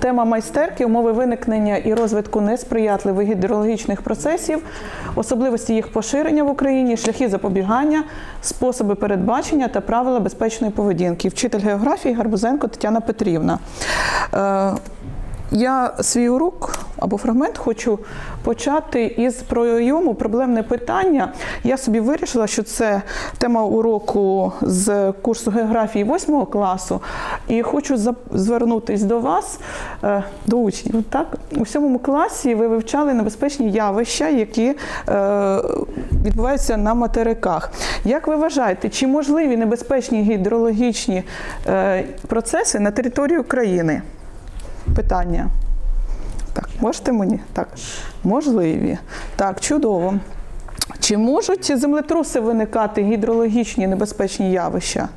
Тема майстерки, умови виникнення і розвитку несприятливих гідрологічних процесів, особливості їх поширення в Україні, шляхи запобігання, способи передбачення та правила безпечної поведінки. Вчитель географії Гарбузенко Тетяна Петрівна. Е, я свій урок або фрагмент хочу почати із пройому проблемне питання. Я собі вирішила, що це тема уроку з курсу географії 8 класу, і хочу звернутись до вас, е, до учнів. Так, у 7 класі ви вивчали небезпечні явища, які е, відбуваються на материках. Як ви вважаєте, чи можливі небезпечні гідрологічні е, процеси на території України? Питання. Можете мені? Так, можливі. Так, чудово. Чи можуть землетруси виникати гідрологічні небезпечні явища?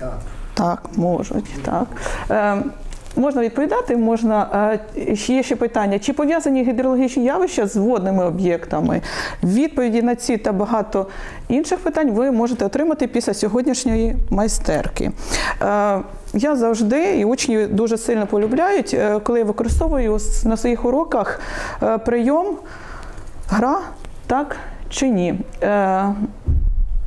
Так. Так, можуть. Так. Е, можна відповідати, можна. Е, є ще питання: чи пов'язані гідрологічні явища з водними об'єктами? Відповіді на ці та багато інших питань ви можете отримати після сьогоднішньої майстерки. Е, я завжди і учні дуже сильно полюбляють, е, коли я використовую на своїх уроках прийом гра так чи ні.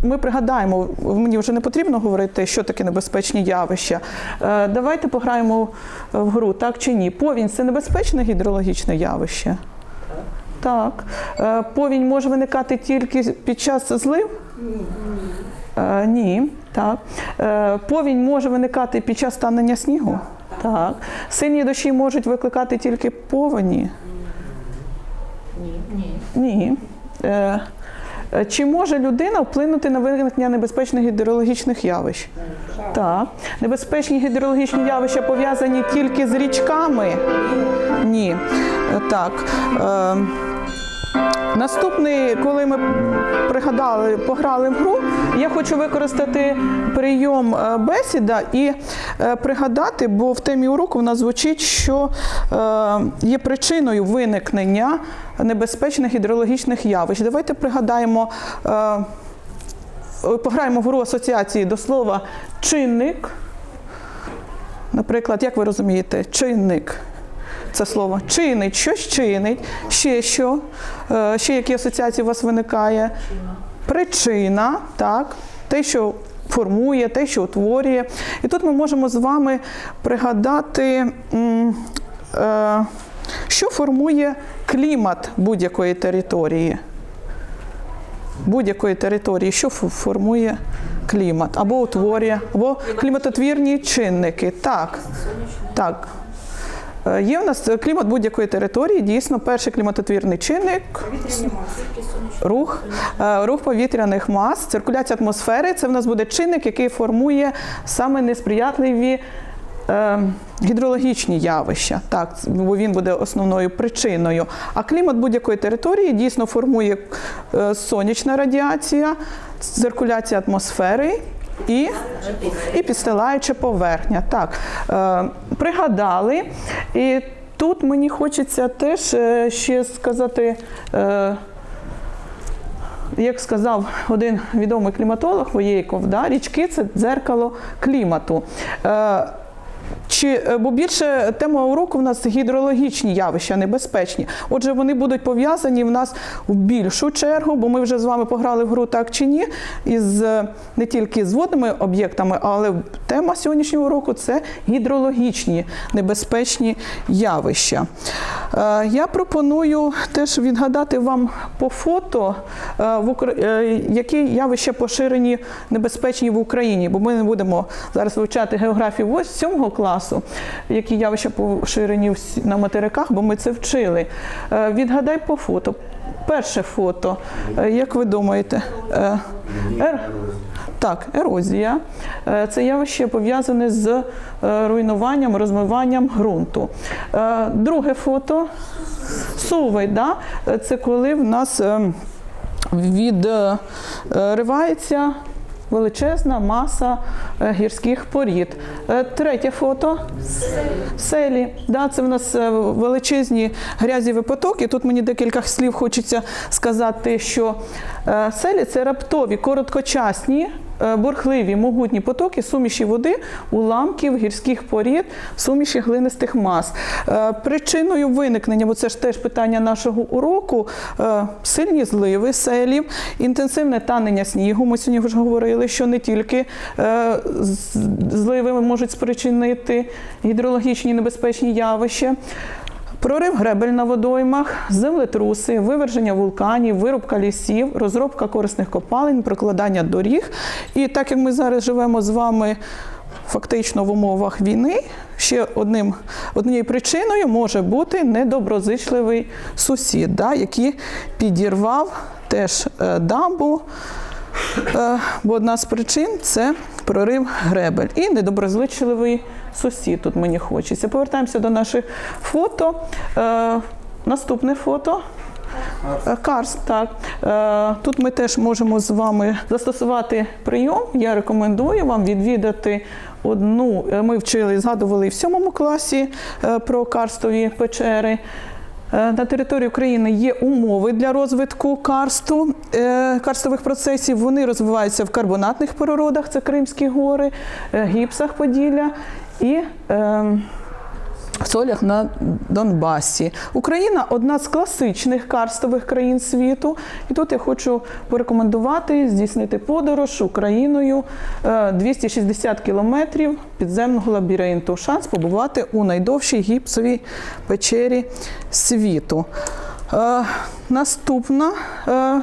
Ми пригадаємо, мені вже не потрібно говорити, що таке небезпечні явища. Е, Давайте пограємо в гру, так чи ні. Повінь це небезпечне гідрологічне явище? Так. Е, Повінь може виникати тільки під час злив? Е, Ні. Так. Повінь може виникати під час танення снігу? Так. Сильні дощі можуть викликати тільки повені? Ні. Ні. Е, Чи може людина вплинути на виникнення небезпечних гідрологічних явищ? Так. Небезпечні гідрологічні явища пов'язані тільки з річками? Ні. Е, Так. Наступний, коли ми пригадали, пограли в гру, я хочу використати прийом е, бесіда і е, пригадати, бо в темі уроку в нас звучить, що е, є причиною виникнення небезпечних гідрологічних явищ. Давайте пригадаємо, пограємо в гру асоціації до слова чинник. Наприклад, як ви розумієте, чинник це слово чинить, щось чинить, ще що, Е, ще які асоціації у вас виникає? Причина, так, те, що формує, те, що утворює. І тут ми можемо з вами пригадати, е, що формує клімат будь-якої території. Будь-якої території, що формує клімат, або утворює, або кліматотвірні чинники. Так, так. Е, Є у нас клімат будь-якої території. Дійсно, перший кліматотвірний чинник рух, е, рух повітряних мас, циркуляція атмосфери. Це в нас буде чинник, який формує саме несприятливі. е, Гідрологічні явища, так, бо він буде основною причиною. А клімат будь-якої території дійсно формує е, сонячна радіація, циркуляція атмосфери і, і підстилаюча поверхня. Так, е, пригадали. І тут мені хочеться теж е, ще сказати. Е, як сказав один відомий кліматолог Воєйков, да, річки це дзеркало клімату. Е, чи, е, бо більше тема уроку в нас гідрологічні явища, небезпечні. Отже, вони будуть пов'язані в нас в більшу чергу, бо ми вже з вами пограли в гру так чи ні, із е, не тільки з водними об'єктами, але тема сьогоднішнього уроку це гідрологічні небезпечні явища. Е, Я пропоную теж відгадати вам по фото, які явища поширені небезпечні в Україні, бо ми не будемо зараз вивчати географію 7 класу, які явища поширені на материках, бо ми це вчили. Е, Відгадай по фото. Перше фото, Е, як ви думаєте? Е, ер- Так, ерозія. Це явище пов'язане з руйнуванням, розмиванням ґрунту. Друге фото сувий, да? Це коли в нас е, відривається величезна маса е, гірських порід. Е, Третє фото селі. Да, це в нас е, величезні грязіві потоки. Тут мені декілька слів хочеться сказати, що селі це раптові, короткочасні бурхливі могутні потоки суміші води, уламків, гірських порід, суміші глинистих мас. Е, Причиною виникнення, бо це ж теж питання нашого уроку, е, сильні зливи селів, інтенсивне танення снігу. Ми сьогодні вже говорили, що не тільки е, зливи можуть спричинити гідрологічні небезпечні явища. Прорив гребель на водоймах, землетруси, виверження вулканів, вирубка лісів, розробка корисних копалин, прокладання доріг. І так як ми зараз живемо з вами фактично в умовах війни, ще одним, однією причиною може бути недоброзичливий сусід, да, який підірвав теж е, дамбу. Е, Бо одна з причин це прорив гребель і недоброзичливий сусід. Тут мені хочеться. Повертаємося до наших фото. Е, Наступне фото. Е, Карст, так. Е, Тут ми теж можемо з вами застосувати прийом. Я рекомендую вам відвідати одну. е, Ми вчили, згадували в сьомому класі про карстові печери. Е, На території України є умови для розвитку карсту, е, карстових процесів. Вони розвиваються в карбонатних природах, це Кримські гори, е, гіпсах Поділля і е, солях на Донбасі. Україна одна з класичних карстових країн світу. І тут я хочу порекомендувати здійснити подорож Україною е, 260 кілометрів підземного лабіринту. Шанс побувати у найдовшій гіпсовій печері світу. Е, Наступна е,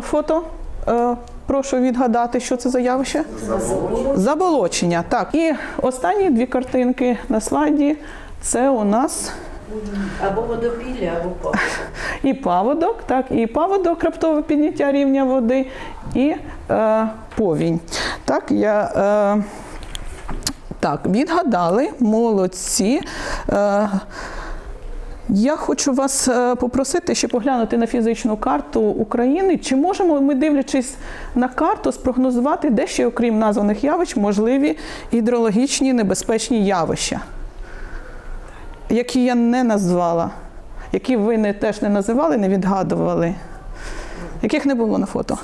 фото. Е, Прошу відгадати, що це за явище. Заболочення. Так. І останні дві картинки на слайді це у нас Або водопілля, або паводок. і паводок, так, і паводок, раптове підняття рівня води, і е, повінь. Так, я, е, так, відгадали, молодці. Е, я хочу вас е, попросити ще поглянути на фізичну карту України. Чи можемо ми, дивлячись на карту, спрогнозувати, де ще, окрім названих явищ, можливі гідрологічні небезпечні явища, які я не назвала, які ви не, теж не називали, не відгадували, яких не було на фото?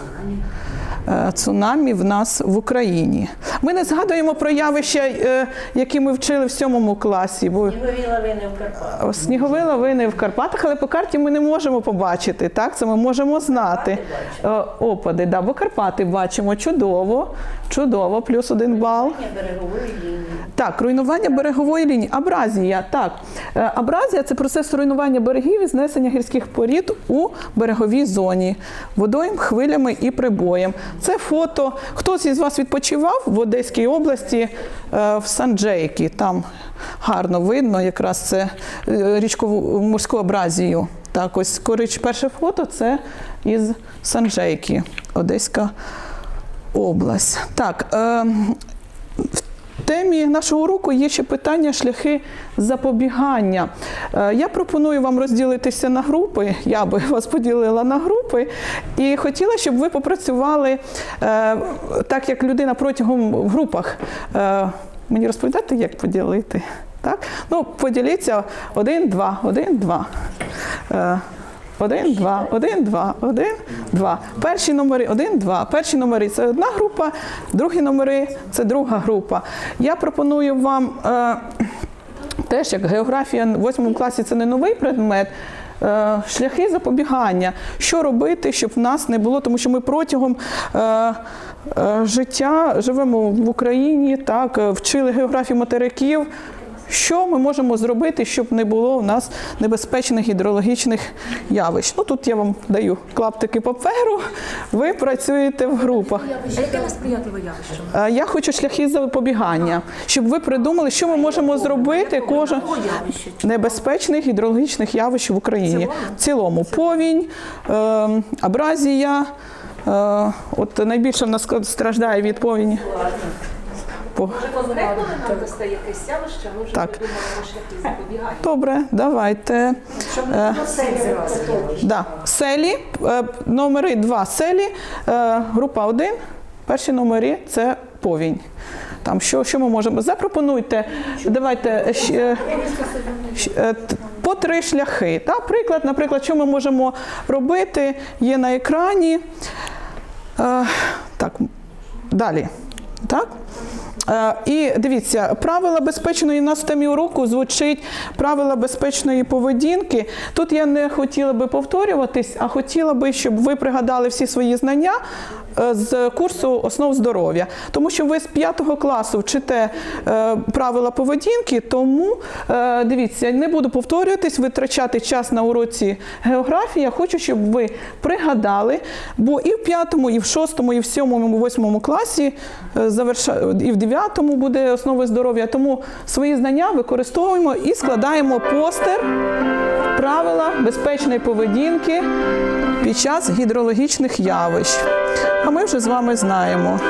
Е, Цунамі в нас в Україні. Ми не згадуємо про явища, е, які ми вчили в сьомому класі. Бо Снігові лавини в Карпатах. Снігові лавини в Карпатах, але по карті ми не можемо побачити. Так, це ми можемо знати. Е, Опади, да, бо Карпати бачимо чудово, чудово, плюс один бал. Берегової лінії. Так, руйнування берегової лінії. Абразія. Так, Е, абразія це процес руйнування берегів і знесення гірських порід у береговій зоні, водойм, хвилями і прибоєм. Це фото. Хтось із вас відпочивав Одеській області е, в Санджейкі. Там гарно видно, якраз це е, річкову морську абразію. Так, ось корич, перше фото це із Санджейки, Одеська область. Так, е, в темі нашого уроку є ще питання шляхи запобігання. Е, Я пропоную вам розділитися на групи. Я би вас поділила на групи, і хотіла, щоб ви попрацювали е, так, як людина протягом в групах. Е, Мені розповідати, як поділити. Так? Ну, поділіться один-два, один, два, один, два. Один, два, один, два. Перші номери один, два. Перші номери це одна група, другі номери це друга група. Я пропоную вам е, теж як географія в восьмому класі це не новий предмет. е, Шляхи запобігання, що робити, щоб в нас не було, тому що ми протягом е, е, життя живемо в Україні, так, е, вчили географію материків. Що ми можемо зробити, щоб не було у нас небезпечних гідрологічних явищ? Ну тут я вам даю клаптики паперу. Ви працюєте в групах. А яке несприятливе явище? Е, Я хочу шляхи запобігання, щоб ви придумали, що ми можемо зробити кожен небезпечних гідрологічних явищ в Україні. В цілому повінь, е, абразія. Е, от найбільше в нас страждає від повіні. По- Конкретно ви якесь явище, ми вже Так. шляхи запобігання. Добре, давайте. Е, Да. Селі, е, номери 2 селі, е, група 1, перші номери це повінь. Там що, що ми можемо? Запропонуйте, давайте ще, по три шляхи. Та, приклад, наприклад, що ми можемо робити, є на екрані. Так, Далі. Так? Е, І дивіться, правила безпечної на темі уроку звучить правила безпечної поведінки. Тут я не хотіла би повторюватись, а хотіла би, щоб ви пригадали всі свої знання з курсу основ здоров'я. Тому що ви з 5 класу вчите е, правила поведінки, тому е, дивіться, не буду повторюватись, витрачати час на уроці географії. Я хочу, щоб ви пригадали, бо і в 5, і в 6, і в 7, і в 8 класі е, і в 9 буде основи здоров'я. Тому свої знання використовуємо і складаємо постер правила безпечної поведінки під час гідрологічних явищ. А ми вже з вами знаємо.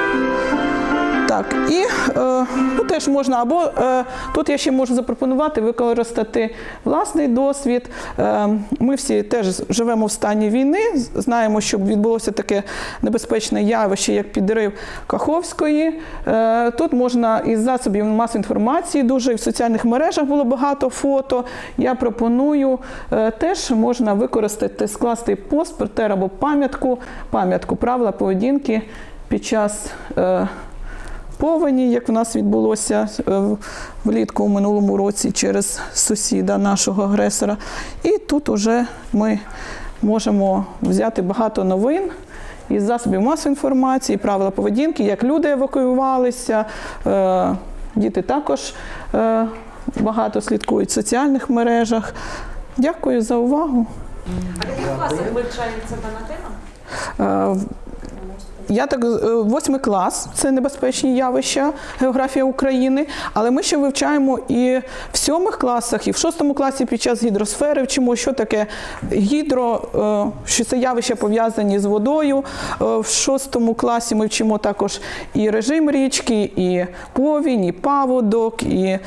Так, і е, ну, теж можна, або е, тут я ще можу запропонувати використати власний досвід. Е, ми всі теж живемо в стані війни, знаємо, що відбулося таке небезпечне явище, як підрив Каховської. Е, тут можна із засобів масової інформації, дуже і в соціальних мережах було багато фото. Я пропоную е, теж можна використати, скласти пост, портер або пам'ятку, пам'ятку правила поведінки під час. Е, повені, як в нас відбулося е, влітку у минулому році через сусіда нашого агресора. І тут уже ми можемо взяти багато новин із засобів масової інформації, правила поведінки, як люди евакуювалися. Е, Діти також е, багато слідкують в соціальних мережах. Дякую за увагу. А в яких класах вивчається дана тема? Я так е, восьмий клас, це небезпечні явища, географія України. Але ми ще вивчаємо і в сьомих класах, і в шостому класі під час гідросфери вчимо, що таке гідро, е, що це явища пов'язані з водою. Е, В шостому класі ми вчимо також і режим річки, і повінь, і паводок, і,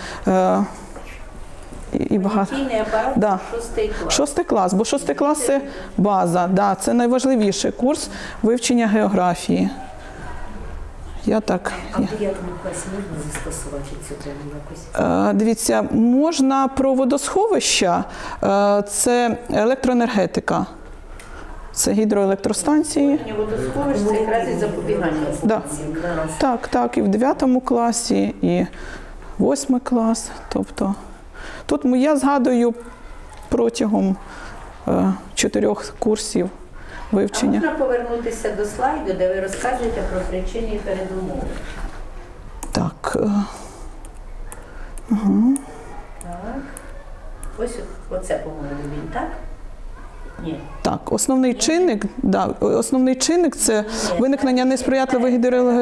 і, багато. Апарат Да. шостий клас. Шостий клас, бо шостий клас це база, да, це найважливіший курс вивчення географії. Я так. А в 9 класі можна застосувати цю тему якось? Е, Дивіться, можна про водосховища, е, це електроенергетика, це гідроелектростанції. Водосховищ це якраз і запобігання. Да. Так, так, і в 9 класі, і 8 клас. Тобто тут я згадую протягом е, чотирьох курсів А вивчення. можна повернутися до слайду, де ви розказуєте про причини і передумови. Так. е, Так. Ось оце, по-моєму, він, так? Ні. Так, основний чинник, да, основний чинник це виникнення несприятливих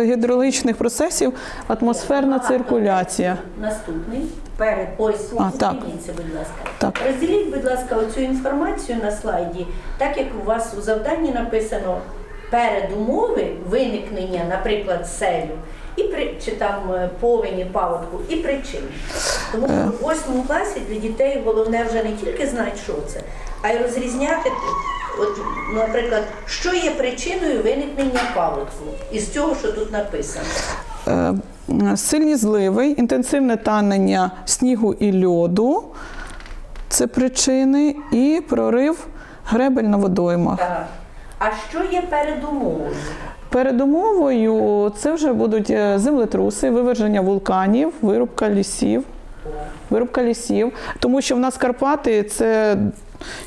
гідрологічних процесів, атмосферна циркуляція. Наступний. Перед Ось, А, так. зупиніться, будь ласка. Так. Розділіть, будь ласка, оцю інформацію на слайді, так як у вас у завданні написано передумови виникнення, наприклад, селю, і при чи там е, повені, паводку, і причини. Тому що в восьмому класі для дітей головне вже не тільки знати, що це, а й розрізняти, от, наприклад, що є причиною виникнення паводку із цього, що тут написано. Сильні зливи, інтенсивне танення снігу і льоду це причини, і прорив гребель на водоймах. Так. А що є передумовою? Передумовою це вже будуть е, землетруси, виверження вулканів, вирубка лісів. Вирубка лісів, тому що в нас Карпати це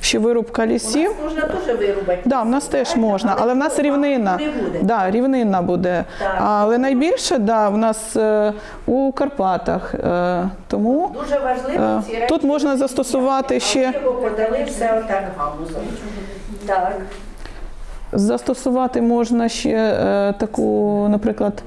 ще вирубка У лісів. нас можна теж вирубати. Да, в нас теж можна, але в нас рівнина. Да, рівнина буде. Але найбільше да, в нас е, у Карпатах. Е, тому Дуже важливо Е, ці речі. тут можна застосувати ще- Його подали все отак гамузом. Так. застосувати можна ще е, таку, наприклад,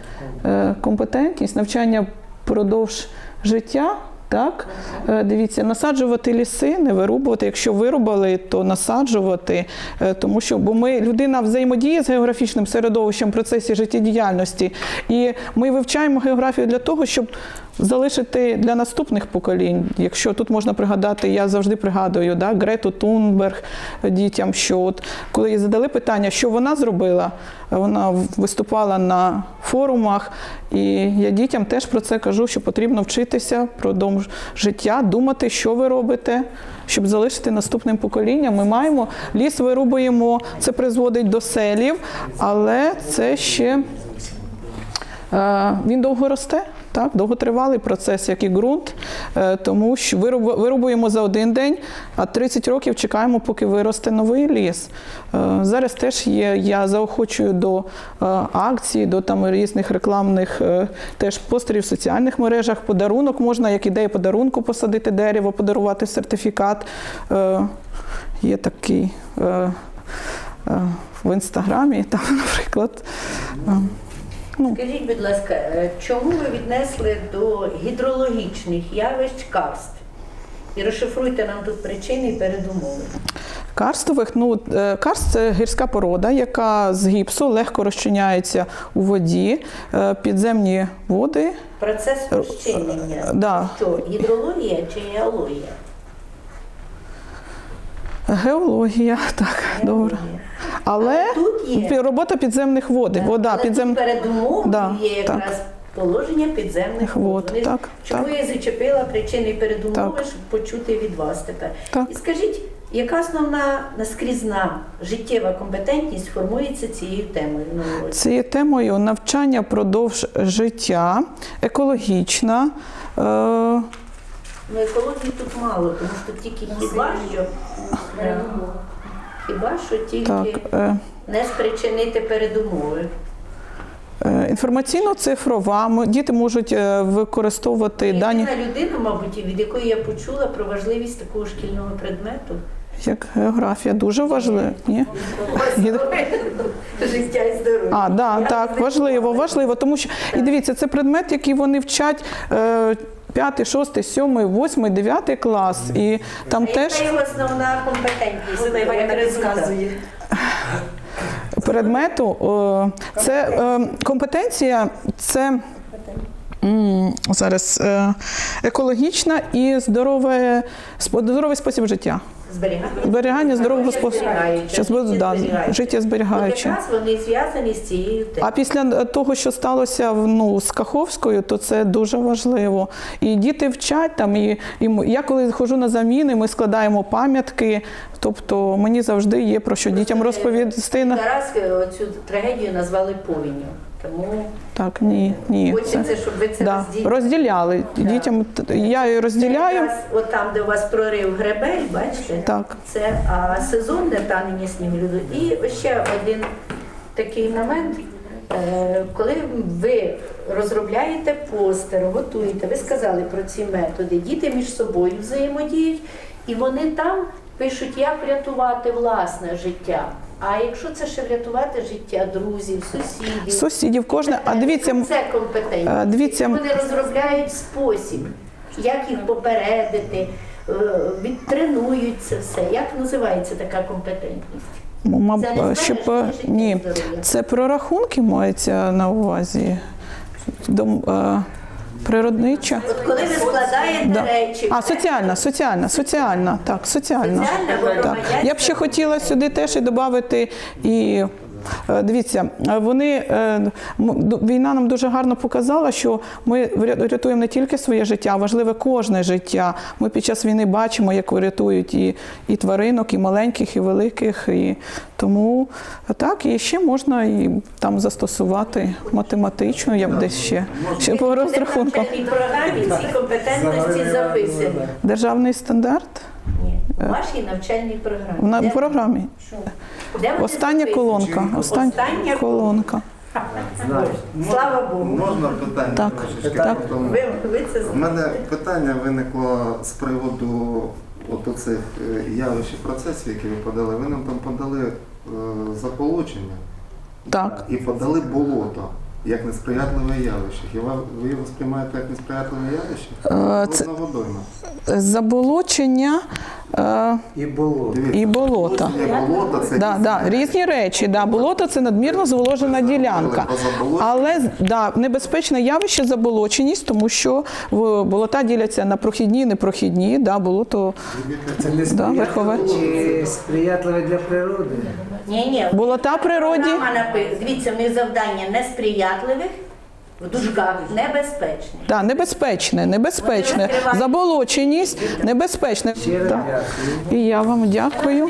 е, компетентність навчання впродовж життя. Так, Е, дивіться, насаджувати ліси, не вирубувати. Якщо вирубали, то насаджувати, Е, тому що бо ми людина взаємодіє з географічним середовищем в процесі життєдіяльності, і ми вивчаємо географію для того, щоб залишити для наступних поколінь. Якщо тут можна пригадати, я завжди пригадую да, Грету Тунберг дітям, що от коли їй задали питання, що вона зробила, вона виступала на форумах, і я дітям теж про це кажу, що потрібно вчитися продовж життя, думати, що ви робите, щоб залишити наступним поколінням. Ми маємо ліс вирубуємо, це призводить до селів, але це ще Е, Він довго росте, так, довготривалий процес, як і ґрунт, е, тому що вируб- вирубуємо за один день, а 30 років чекаємо, поки виросте новий ліс. Е, Зараз теж є, я заохочую до е, акцій, до там різних рекламних теж постерів в соціальних мережах. Подарунок можна, як ідея подарунку, посадити дерево, подарувати сертифікат. Є такий. В інстаграмі, там, наприклад, Е, Скажіть, будь ласка, е, чому ви віднесли до гідрологічних явищ карств? І розшифруйте нам тут причини і передумови. Карстових, ну е, карст це гірська порода, яка з гіпсу легко розчиняється у воді, Е, підземні води. Процес розчинення. да. Що, гідрологія чи геологія? Геологія, так, добре. Але Тут є. робота підземних вод, вода, Але підзем... тут передумов Да, є якраз так. положення підземних Вод, вод. Так, Чому так. я зачепила причини передумови, Так. щоб почути від вас тепер. Так. І скажіть, яка основна наскрізна життєва компетентність формується цією темою? Ну, цією темою навчання продовж життя, екологічна. Е, Ну, екології тут мало, тому що тільки хіба що хіба що тільки так, е, не спричинити передумови. е, інформаційно-цифрова. Діти можуть е, використовувати дані Єдина людина, мабуть, від якої я почула про важливість такого шкільного предмету. як географія. Дуже важливо. Ні? Життя і здоров'я. А, да, так, важливо, важливо. Тому що і дивіться, це предмет, який вони вчать. Е, П'ятий, шостий, сьомий, восьмий, дев'ятий клас, і там А теж Яка його основна компетентність? Іванівна предмету е, це е, компетенція, це м, зараз е, екологічна і здорове, здоровий спосіб життя. Зберігання. Зберігання здорового способу да, життя зберігаюче. От якраз вони зв'язані з цією темою. А після того, що сталося ну, з Каховською, то це дуже важливо. І діти вчать там. І, і я коли ходжу на заміни, ми складаємо пам'ятки. Тобто мені завжди є про що дітям розповісти. на- Зараз е, цю трагедію назвали повінню. Тому Так, ні, ні. хочеться, Це, щоб ви це да, розділяли. розділяли. Дітям я її розділяю. Якраз От там, де у вас прорив гребель, бачите? Так. Це а, сезонне танення снігу. І ще один такий момент. Е, Коли ви розробляєте постер, готуєте, ви сказали про ці методи, діти між собою взаємодіють, і вони там пишуть, як врятувати власне життя. А якщо це ще врятувати життя друзів, сусідів, Сусідів кожне. А дивіться, це компетентність. е, дивіться, Вони розробляють спосіб, як їх попередити, е, відтренують це все. Як називається така компетентність? м- маб- щоб і ні, це про рахунки мається на увазі. Дом, е, природнича. От коли ви складаєте Да. речі, А, соціальна, соціальна, соціальна, так, соціальна. Соціальна Так. Я б ще хотіла сюди теж і додати і. Е, Дивіться, е, вони е, війна нам дуже гарно показала, що ми рятуємо не тільки своє життя, а важливе кожне життя. Ми під час війни бачимо, як рятують і, і тваринок, і маленьких, і великих. І тому так, і ще можна і там застосувати математично, я б десь ще, ще по розрахункам. Програмі ці компетентності записані. Державний стандарт у вашій навчальній програмі. на- Де- в програмі. де вони Остання записані? колонка. Остання Остання колонка. Слава Богу. Можна питання Так, трошечки? так. Ви, ви це У мене питання виникло з приводу от оцих е, явищ і процесів, які ви подали. Ви нам там подали е, заполучення Так. і подали болото як несприятливе явище. Хіба ви його сприймаєте як несприятливе явище? Е, Це водойма. заболочення е, І. Дивіться, і болота. Болото, це Да, да, різні речі. Да, болото це надмірно зволожена ділянка. Але да, небезпечне явище заболоченість, тому що в- болота діляться на прохідні і непрохідні. Да, болото Це не Да, верхове. чи сприятливе для природи. Ні, ні. болота природі. Програма напи- Дивіться, ми завдання несприятливих, в дужках небезпечних. Да, небезпечне, небезпечне. Заболоченість, небезпечне. Так. І я вам дякую.